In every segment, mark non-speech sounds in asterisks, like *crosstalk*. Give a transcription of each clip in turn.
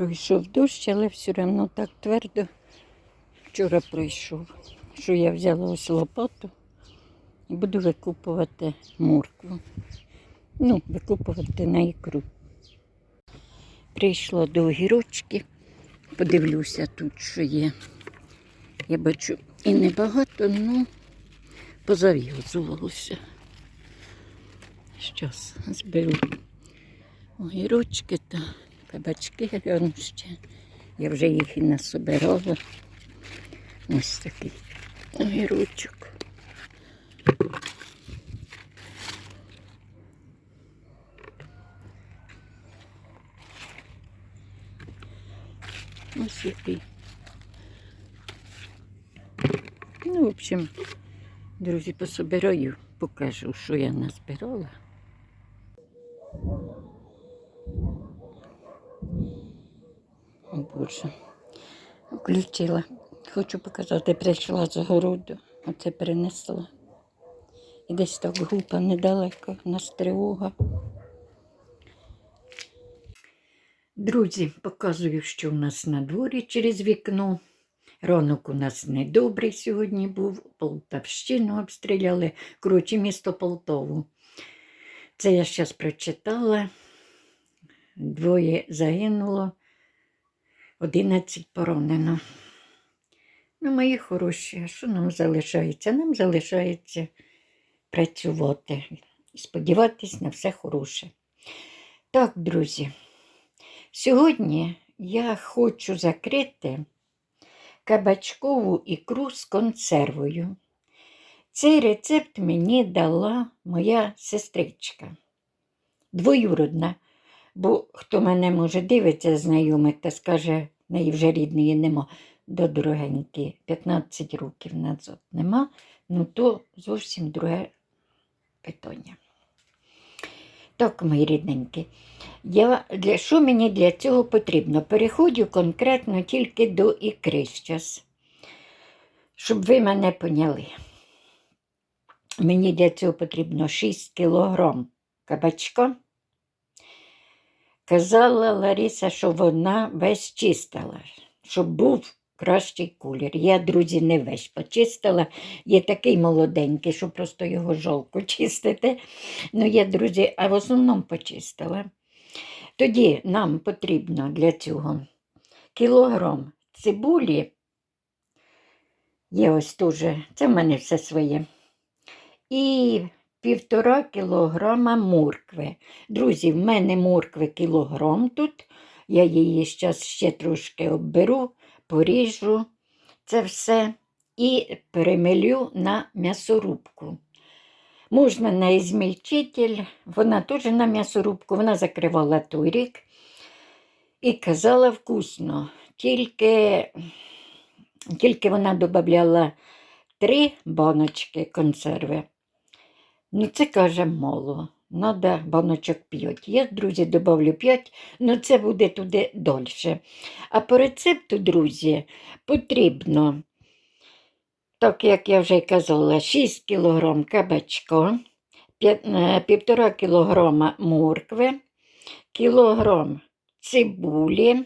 Пройшов дощ, але все одно так твердо вчора пройшов, що я взяла ось лопату і буду викупувати моркву. Ну, викупувати на ікру. Прийшла до огірочки, подивлюся тут, що є. Я бачу і небагато, ну позав'язувалося. Щас зберу огірочки та кабачки гляну ще. Я вже їх і насобирала. Ось такий огірочок. Ось який. Ну, в общем, друзі, пособираю, покажу, що я назбирала. Боже, включила. Хочу показати, прийшла з городу, оце принесла. І десь так група недалеко, у нас тривога. Друзі, показую, що у нас на дворі через вікно. Ранок у нас недобрий сьогодні був, Полтавщину обстріляли, коротше, місто Полтову. Це я зараз прочитала. Двоє загинуло, 11 поранено. Ну, мої хороші, що нам залишається? Нам залишається працювати і сподіватись на все хороше. Так, друзі, сьогодні я хочу закрити кабачкову ікру з консервою. Цей рецепт мені дала моя сестричка, двоюродна, бо хто мене може дивиться, знайомих, та скаже, неї вже рідної нема, до дорогеньки, 15 років назад нема, ну то зовсім друге питання. Так, мої рідненькі, я, для, що мені для цього потрібно? Переходжу конкретно тільки до ікри зараз, щоб ви мене поняли. Мені для цього потрібно 6 кілограм кабачка. Казала Лариса, що вона весь чистила, щоб був кращий колір. Я, друзі, не весь почистила. Є такий молоденький, що просто його жалко *laughs* чистити. Ну, я, друзі, а в основному почистила. Тоді нам потрібно для цього кілограм цибулі. Є ось теж, це в мене все своє. І півтора кілограма моркви. Друзі, в мене моркви кілограм тут. Я її зараз ще трошки обберу, поріжу це все і перемелю на м'ясорубку. Можна на ізмільчитель, вона теж на м'ясорубку, вона закривала той і казала вкусно. Тільки, тільки вона додавала три баночки консерви. Ну, це каже мало. Надо баночок 5. Я, друзі, добавлю 5, але це буде туди дольше. А по рецепту, друзі, потрібно, так як я вже казала, 6 кг кабачка, 1,5 кг моркви, кілограм цибулі,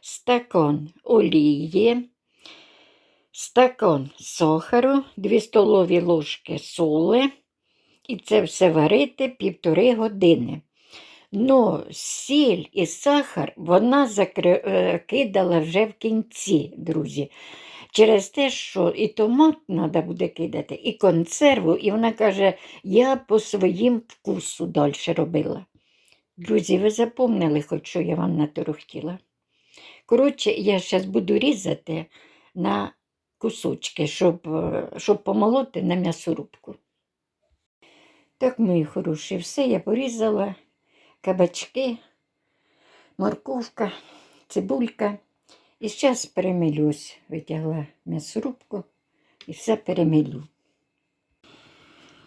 стакан олії, стакан сахару, 2 столові ложки соли. І це все варити півтори години. Ну, сіль і сахар вона закри... е, вже в кінці, друзі. Через те, що і томат треба буде кидати, і консерву, і вона каже, я по своїм вкусу далі робила. Друзі, ви запомнили, хоч що я вам наторохтіла. Коротше, я зараз буду різати на кусочки, щоб, е, щоб помолоти на м'ясорубку. Так, мої хороші, все я порізала, кабачки, морковка, цибулька. І зараз перемилюсь, витягла м'ясорубку і все перемилю.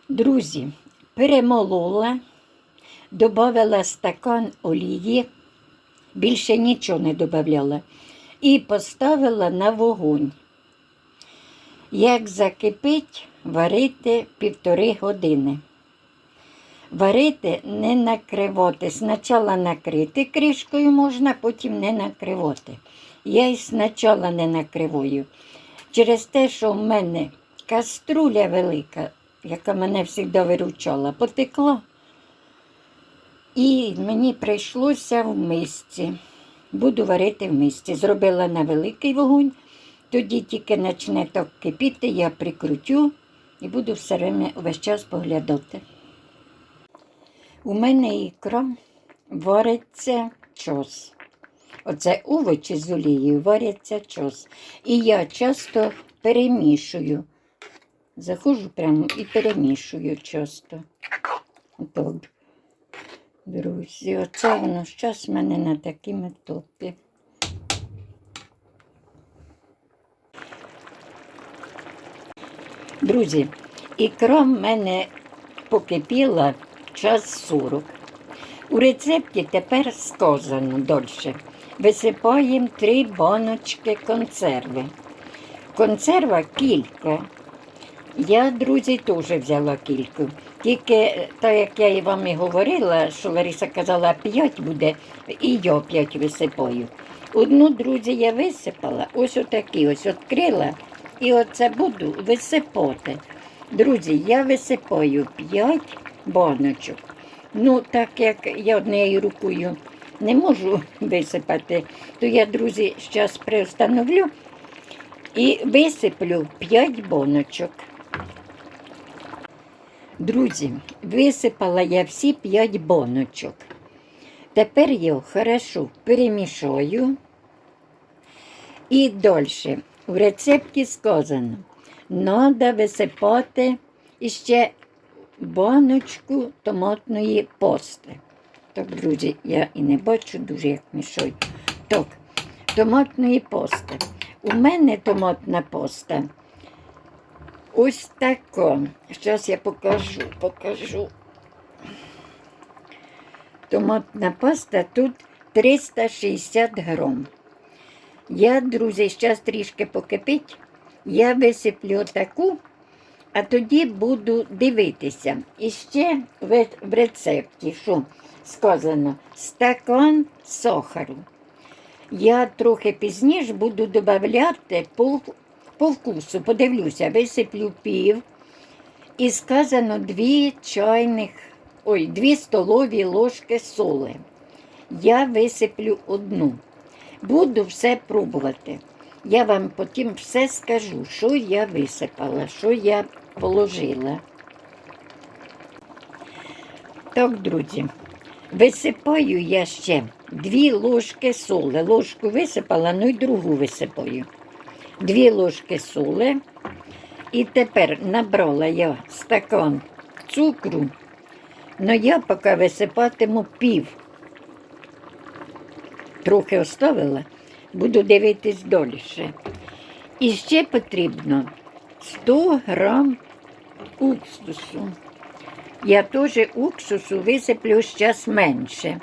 Друзі, перемолола, додала стакан олії, більше нічого не додавала, і поставила на вогонь. Як закипить, варити півтори години. Варити не накривати. Спочатку накрити кришкою можна, потім не накривати. Я і спочатку не накриваю. Через те, що в мене каструля велика, яка мене завжди виручала, потекла. І мені прийшлося в мисці. Буду варити в мисці. Зробила на великий вогонь, тоді тільки почне так кипіти, я прикрутю і буду все время весь час поглядати. У мене ікра вариться чос. Оце овочі з олією варяться чос. І я часто перемішую. Заходжу прямо і перемішую часто. Так. Друзі, оце воно зараз в мене на такому топі. Друзі, ікра в мене покипіла час 40. У рецепті тепер сказано дольше. Висипаємо три баночки консерви. Консерва кілька. Я, друзі, теж взяла кілька. Тільки, так як я і вам і говорила, що Лариса казала, п'ять буде, і я п'ять висипаю. Одну, друзі, я висипала, ось отакі ось відкрила, і оце буду висипати. Друзі, я висипаю п'ять баночок. Ну, так як я однією рукою не можу висипати, то я, друзі, зараз приостановлю і висиплю 5 баночок. Друзі, висипала я всі 5 баночок. Тепер я хорошо перемішаю. І далі. В рецепті сказано, треба висипати іще баночку томатної пасти. Так, друзі, я і не бачу дуже, як мішаю. Так, томатної пасти. У мене томатна паста. Ось така. Зараз я покажу, покажу. Томатна паста тут 360 грам. Я, друзі, зараз трішки покипить. Я висиплю таку, а тоді буду дивитися. І ще в, рецепті, що сказано, стакан сахару. Я трохи пізніше буду додавати по, по вкусу. Подивлюся, висиплю пів. І сказано дві чайних, ой, дві столові ложки соли. Я висиплю одну. Буду все пробувати. Я вам потім все скажу, що я висипала, що я положила. Так, друзі, висипаю я ще дві ложки соли. Ложку висипала, ну і другу висипаю. Дві ложки соли. І тепер набрала я стакан цукру, але я поки висипатиму пів. Трохи оставила, буду дивитись дольше. І ще потрібно 100 грам уксусу. Я теж уксусу висиплю зараз менше.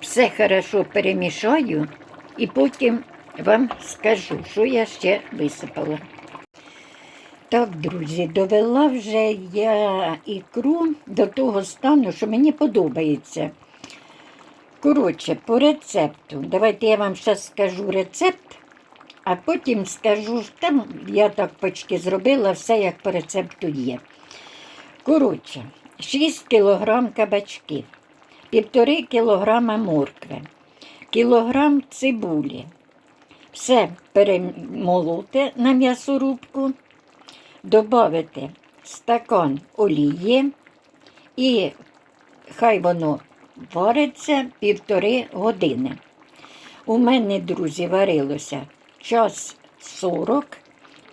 Все хорошо перемішаю і потім вам скажу, що я ще висипала. Так, друзі, довела вже я ікру до того стану, що мені подобається. Коротше, по рецепту. Давайте я вам зараз скажу рецепт, а потім скажу, там я так почки зробила все, як по рецепту є. Коротше, 6 кг кабачків, 1,5 кг моркви, кілограм цибулі. Все перемолоти на м'ясорубку, додати стакан олії і хай воно вариться півтори години. У мене, друзі, варилося час 40,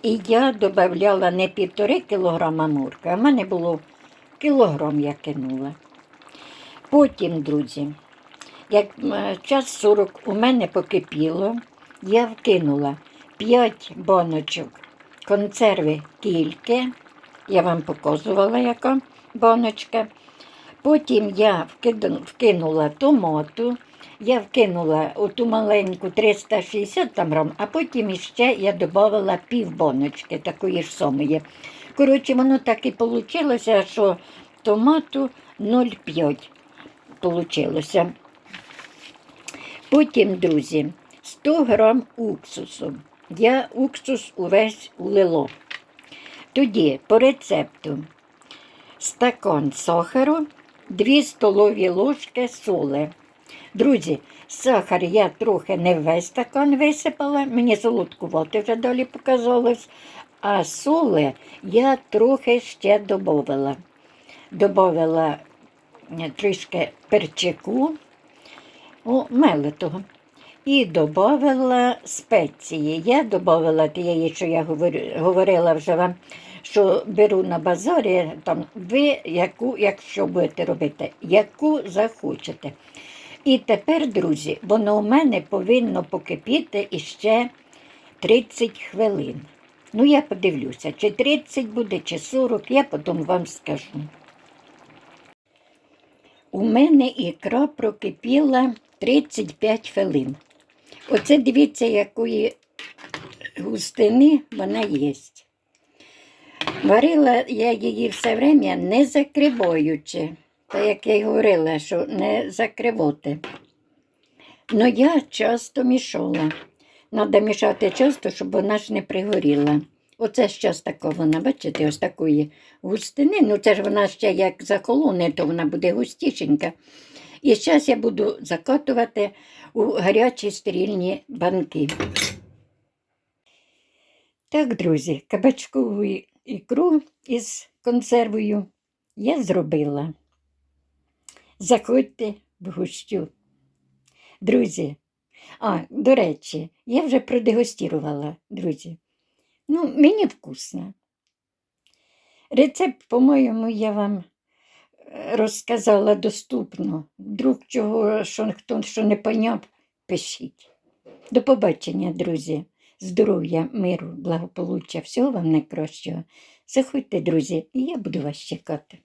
і я додавала не півтори кілограма морки, а в мене було кілограм я кинула. Потім, друзі, як час 40 у мене покипіло, я вкинула 5 баночок консерви кільки. Я вам показувала, яка баночка. Потім я вкинула томату, я вкинула оту маленьку 360 там грам, а потім іще я додавала пів баночки такої ж самої. Коротше, воно так і вийшло, що томату 0,5 получилося. Потім, друзі, 100 грам уксусу. Я уксус увесь улило. Тоді по рецепту стакан сахару, 2 столові ложки соли. Друзі, сахар я трохи не весь стакан висипала, мені солодкувати вже далі показалось, а соли я трохи ще додавала. Добавила е, трішки перчику, о, мелитого. І додавала спеції. Я додавала тієї, що я говорила вже вам, що беру на базарі, там ви яку, якщо будете робити, яку захочете. І тепер, друзі, воно у мене повинно покипіти іще 30 хвилин. Ну, я подивлюся, чи 30 буде, чи 40, я потім вам скажу. У мене ікра прокипіла 35 хвилин. Оце дивіться, якої густини вона є. Варила я її все время не закриваючи, так як я й говорила, що не закривати. Ну я часто мішала. Треба мішати часто, щоб вона ж не пригоріла. Оце зараз така вона, бачите, ось такої густини. Ну це ж вона ще як захолоне, то вона буде густішенька. І зараз я буду закатувати у гарячі стерильні банки. Так, друзі, кабачкову ікру із консервою я зробила. Заходьте в гущу. Друзі, а, до речі, я вже продегустірувала, друзі. Ну, мені вкусно. Рецепт, по-моєму, я вам е, розказала доступно. Вдруг чого, що хто що не поняв, пишіть. До побачення, друзі. Здоров'я, миру, благополуччя, всього вам найкращого. Заходьте, друзі, і я буду вас чекати.